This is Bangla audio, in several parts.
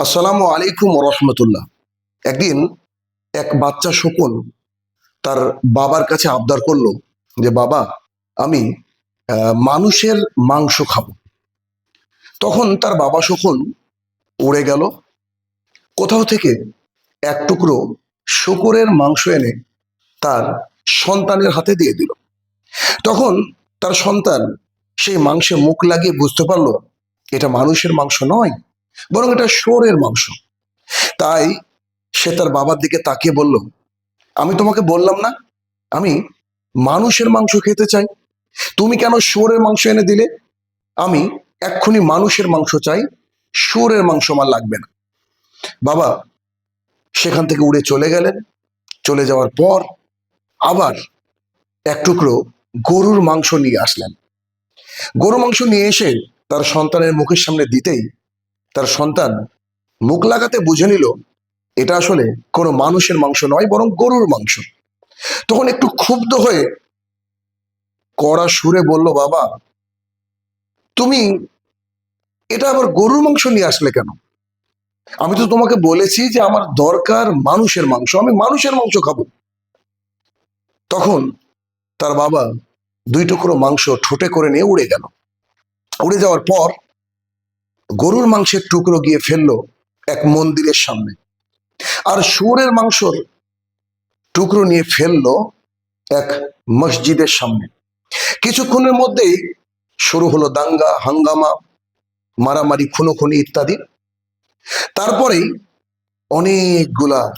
আসসালামু আলাইকুম রহমতুল্লাহ। একদিন এক বাচ্চা শকুন তার বাবার কাছে আবদার করল যে, বাবা, আমি মানুষের মাংস খাব। তখন তার বাবা শকুন উড়ে গেল। কোথাও থেকে এক টুকরো শুকুরের মাংস এনে তার সন্তানের হাতে দিয়ে দিল। তখন তার সন্তান সেই মাংসে মুখ লাগিয়ে বুঝতে পারল, এটা মানুষের মাংস নয় বরং এটা শুয়োরের মাংস। তাই সে তার বাবার দিকে তাকিয়ে বলল, আমি তোমাকে বললাম না, আমি মানুষের মাংস খেতে চাই। তুমি কেন শুয়োরের মাংস এনে দিলে? আমি এক্ষুনি মানুষের মাংস চাই, শুয়োরের মাংস আমার লাগবে না। বাবা সেখান থেকে উড়ে চলে গেলেন। চলে যাওয়ার পর আবার এক টুকরো গরুর মাংস নিয়ে আসলেন। গরু মাংস নিয়ে এসে তার সন্তানের মুখের সামনে দিতেই তার সন্তান মুখ লাগাতে বুঝে নিল, এটা আসলে কোনো মানুষের মাংস নয়, বরং গরুর মাংস। তখন একটু ক্ষুব্ধ হয়ে কড়া সুরে বলল, বাবা, তুমি এটা আবার গরুর মাংস নিয়ে আসলে কেন? আমি তো তোমাকে বলেছি যে আমার দরকার মানুষের মাংস, আমি মানুষের মাংস খাব। তখন তার বাবা দুই টুকরো মাংস ঠোঁটে করে নিয়ে উড়ে গেল। উড়ে যাওয়ার পর গরুর মাংসের টুকরো গিয়ে ফেলল এক মন্দিরের সামনে। আর শুয়োরের মাংসর টুকরো নিয়ে ফেলল এক মসজিদের সামনে। কিছুক্ষণের মধ্যেই শুরু হলো দাঙ্গা, হাঙ্গামা, মারামারি, খুনোখুনি ইত্যাদি। তারপরেই অনেকগুলা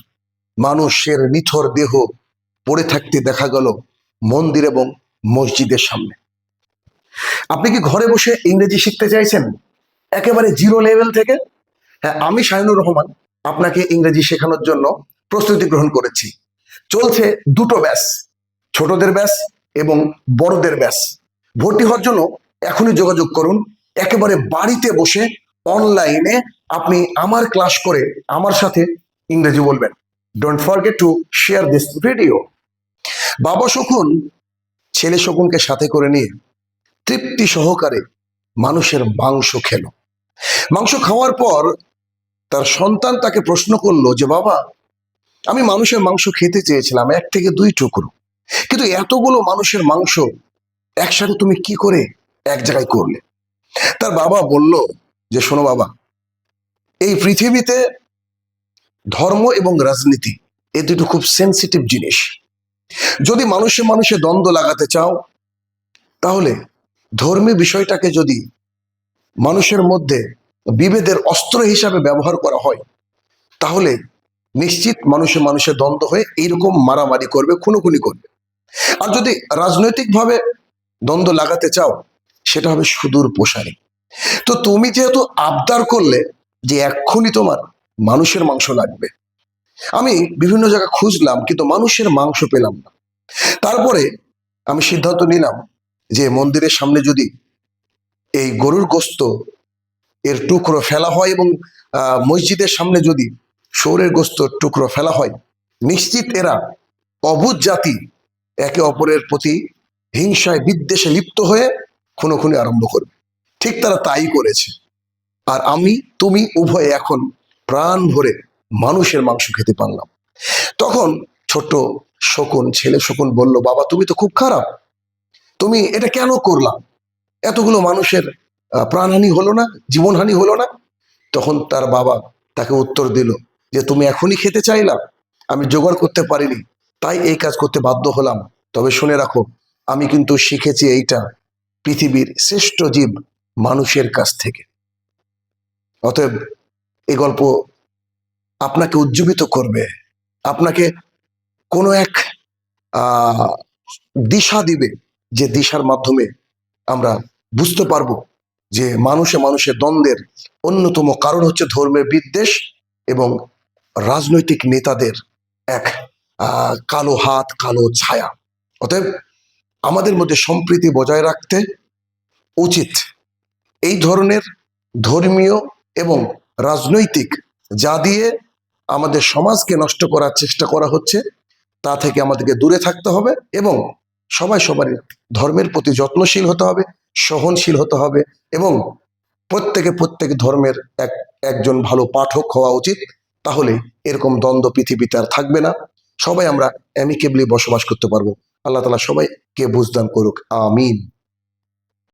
মানুষের নিথর দেহ পড়ে থাকতে দেখা গেল মন্দির এবং মসজিদের সামনে। আপনি কি ঘরে বসে ইংরেজি শিখতে চাইছেন? একেবারে জিরো লেভেল থেকে। হ্যাঁ আমি শাহিনুর রহমান, আপনাকে ইংরেজি শেখানোর জন্য প্রস্তুতি গ্রহণ করেছি। চলছে দুটো ব্যাস, ছোটদের ব্যাস এবং বড়দের ব্যাস। ভর্তি হওয়ার জন্য এখনই যোগাযোগ করুন। একেবারে বাড়িতে বসে অনলাইনে আপনি আমার ক্লাস করে আমার সাথে ইংরেজি বলবেন। Don't forget to share this video বাবা শকুন, ছেলে শকুনকে সাথে করে নিয়ে তৃপ্তি সহকারে মানুষের মাংস খেলো। মাংস খাওয়ার পর তার সন্তান তাকে প্রশ্ন করল যে, বাবা, আমি মানুষের মাংস খেতে চেয়েছিলাম, এক থেকে দুই টুকরো। কিন্তু এতগুলো মানুষের মাংস একসাথে তুমি কি করে এক জায়গায় করলে? তার বাবা বলল যে, শোনো বাবা, এই পৃথিবীতে ধর্ম এবং রাজনীতি, এ দুটো খুব সেন্সিটিভ জিনিস। যদি মানুষে মানুষে দ্বন্দ্ব লাগাতে চাও, তাহলে ধর্মীয় বিষয়টাকে যদি মানুষের মধ্যে বিভেদের অস্ত্র হিসাবে ব্যবহার করা হয়, তাহলে নিশ্চিত মানুষে মানুষে দ্বন্দ্ব হয়ে এইরকম মারামারি করবে, খুনোখুনি করবে। আর যদি রাজনৈতিকভাবে দ্বন্দ্ব লাগাতে চাও, সেটা হবে সুদূর প্রসারী। তো তুমি যেহেতু আবদার করলে যে এক্ষুনি তোমার মানুষের মাংস লাগবে। আমি বিভিন্ন জায়গায় খুঁজলাম, কিন্তু মানুষের মাংস পেলাম না। তারপরে আমি সিদ্ধান্ত নিলাম যে মন্দিরের সামনে যদি এই গরুর গোস্ত এর টুকরো ফেলা হয় এবং মসজিদের সামনে যদি সৌরের গোস্ত টুকরো ফেলা হয়, নিশ্চিত এরা অবুধ জাতি একে অপরের প্রতি হিংসায় বিদ্বেষে লিপ্ত হয়ে খুনোখুনি আরম্ভ করবে। ঠিক তারা তাই করেছে। আর আমি, তুমি উভয়ে এখন প্রাণ ভরে মানুষের মাংস খেতে পারলাম। তখন ছোট শকুন, ছেলে শকুন বলল, বাবা, তুমি তো খুব খারাপ। তুমি এটা কেন করলাম এতগুলো মানুষের প্রাণহানি হলো না, জীবনহানি হলো না? তখন তার বাবা তাকে উত্তর দিল যে, তুমি এখনই খেতে চাইলাম আমি জোগাড় করতে পারিনি। তাই এই কাজ করতে বাধ্য হলাম। তবে শুনে রাখো, আমি কিন্তু শিখেছি এইটা, পৃথিবীর শ্রেষ্ঠ জীব মানুষের কাছ থেকে। অতএব এই গল্প আপনাকে উজ্জীবিত করবে। আপনাকে কোনো এক দিশা দিবে। যে দিশার মাধ্যমে আমরা বুঝতে পারব যে মানুষে মানুষের দ্বন্দ্বের অন্যতম কারণ হচ্ছে ধর্মের বিদ্বেষ এবং রাজনৈতিক নেতাদের এক কালো হাত, কালো ছায়া। অতএব আমাদের মধ্যে সম্প্রীতি বজায় রাখতে উচিত এই ধরনের ধর্মীয় এবং রাজনৈতিক যা দিয়ে আমাদের সমাজকে নষ্ট করার চেষ্টা করা হচ্ছে, তা থেকে আমাদেরকে দূরে থাকতে হবে এবং সবাই সবারই ধর্মের প্রতি যত্নশীল হতে হবে, সহনশীল হতে হবে এবং প্রত্যেকে প্রত্যেক ধর্মের এক, একজন ভালো পাঠক হওয়া উচিত। তাহলে এরকম দ্বন্দ্ব পৃথিবীতে আর থাকবে না। সবাই আমরা অ্যামিকেবলি বসবাস করতে পারব। আল্লাহ তালা সবাইকে বুঝদান করুক। আমিন।